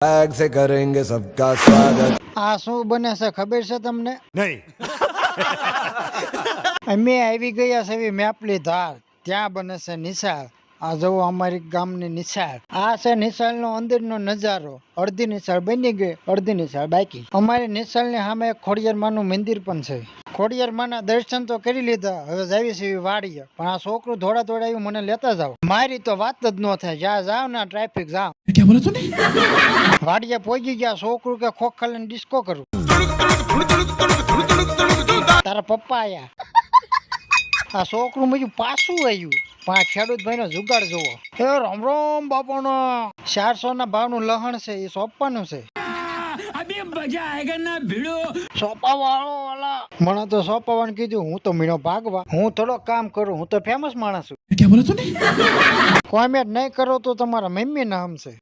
Bag से करेंगे सबका स्वागत આ શું બને છે ખબર છે તમને નહીં અમે આવી ગયા છે એવી મેપલી ધાર ત્યાં બને છે નિશાળ આ જુઓ અમારી ગામની નિશાળ આ છે નિશાળનો અંદરનો નજારો અડધી નિશાળ બની ગઈ અડધી નિશાળ બાકી અમારી નિશાળની સામે એક ખોડિયારમાંનું મંદિર પણ છે ખોડિયારમાંના દર્શન તો કરી લીધા હવે જાવી છે એવી વાડીએ પણ આ છોકરું થોડા થોડા એવું મને લેતા જાવ મારી તો વાત જ ન થાય જ્યાં જાવ ને ટ્રાફિક જામ વાડિયા પહોંચી ગયા, છોકરું કે ખોખલ ડિસ્કો કરું. તારા પપ્પા આયા. આ છોકરું બીજું પાછું આવ્યું. પણ ખેડૂત ભાઈ નો જુગાડ જોવો એ રામ રામ બાપાનો. ચારસો ના ભાવનું લહણ છે, એ સોંપવાનું છે. સોંપા વાળો વાલા મને તો સોંપાવાનું કીધું હું તો મીણો ભાગવા. હું થોડો કામ કરું હું તો ફેમસ માણસ છું. કોમેન્ટ નહીં કરો તો તમારા મમ્મી ના હમશે.